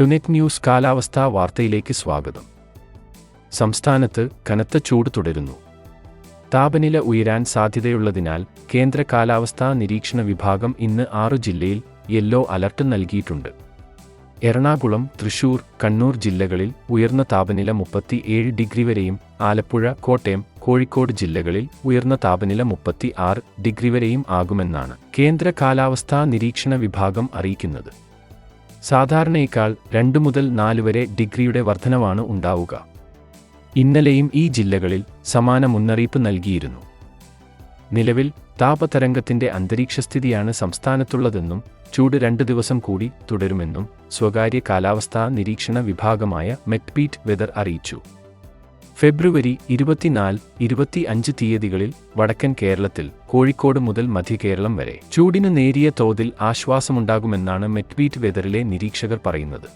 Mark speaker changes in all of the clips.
Speaker 1: ടുനെറ്റ് news കാലാവസ്ഥാ വാർത്തയിലേക്ക് സ്വാഗതം. സംസ്ഥാനത്ത് കനത്ത ചൂട് തുടരുന്നു. താപനില ഉയരാൻ സാധ്യതയുള്ളതിനാൽ കേന്ദ്ര കാലാവസ്ഥാ നിരീക്ഷണ വിഭാഗം ഇന്ന് ആറു ജില്ലയിൽ യെല്ലോ അലർട്ട് നൽകിയിട്ടുണ്ട്. എറണാകുളം തൃശൂർ കണ്ണൂർ ജില്ലകളിൽ ഉയർന്ന താപനില മുപ്പത്തിയേഴ് ഡിഗ്രി വരെയും ആലപ്പുഴ കോട്ടയം കോഴിക്കോട് ജില്ലകളിൽ ഉയർന്ന താപനില മുപ്പത്തി ആറ് ഡിഗ്രി വരെയും ആകുമെന്നാണ് കേന്ദ്ര കാലാവസ്ഥാ നിരീക്ഷണ വിഭാഗം അറിയിക്കുന്നത്. സാധാരണയേക്കാൾ രണ്ട് മുതൽ നാല് വരെ ഡിഗ്രിയുടെ വർധനവാണ് ഉണ്ടാവുക. ഇന്നലെയും ഈ ജില്ലകളിൽ സമാന മുന്നറിയിപ്പ് നൽകിയിരുന്നു. നിലവിൽ താപതരംഗത്തിന്റെ അന്തരീക്ഷസ്ഥിതിയാണ് സംസ്ഥാനത്തുള്ളതെന്നും ചൂട് രണ്ട് ദിവസം കൂടി തുടരുമെന്നും സ്വകാര്യ കാലാവസ്ഥാ നിരീക്ഷണ വിഭാഗമായ മെറ്റ്പീറ്റ് വെതർ അറിയിച്ചു. ഫെബ്രുവരി ഇരുപത്തിനാല് ഇരുപത്തി അഞ്ച് തീയതികളിൽ വടക്കൻ കേരളത്തിൽ കോഴിക്കോട് മുതൽ മധ്യകേരളം വരെ ചൂടിന് നേരിയ തോതിൽ ആശ്വാസമുണ്ടാകുമെന്നാണ് മെറ്റ്ബീറ്റ് വെതറിലെ നിരീക്ഷകർ പറയുന്നത്.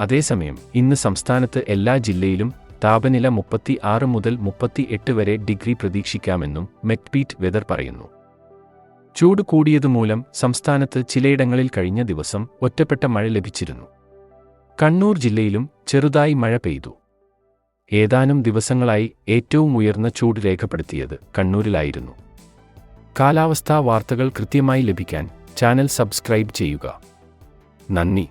Speaker 1: അതേസമയം ഇന്ന് സംസ്ഥാനത്ത് എല്ലാ ജില്ലയിലും താപനില മുപ്പത്തി ആറ് മുതൽ മുപ്പത്തി എട്ട് വരെ ഡിഗ്രി പ്രതീക്ഷിക്കാമെന്നും മെറ്റ്ബീറ്റ് വെതർ പറയുന്നു. ചൂട് കൂടിയതുമൂലം സംസ്ഥാനത്ത് ചിലയിടങ്ങളിൽ കഴിഞ്ഞ ദിവസം ഒറ്റപ്പെട്ട മഴ ലഭിച്ചിരുന്നു. കണ്ണൂർ ജില്ലയിലും ചെറുതായി മഴ പെയ്തു. ഏതാനും ദിവസങ്ങളായി ഏറ്റവും ഉയർന്ന ചൂട് രേഖപ്പെടുത്തിയത് കണ്ണൂരിലായിരുന്നു. കാലാവസ്ഥാ വാർത്തകൾ കൃത്യമായി ലഭിക്കാൻ ചാനൽ സബ്സ്ക്രൈബ് ചെയ്യുക. നന്ദി.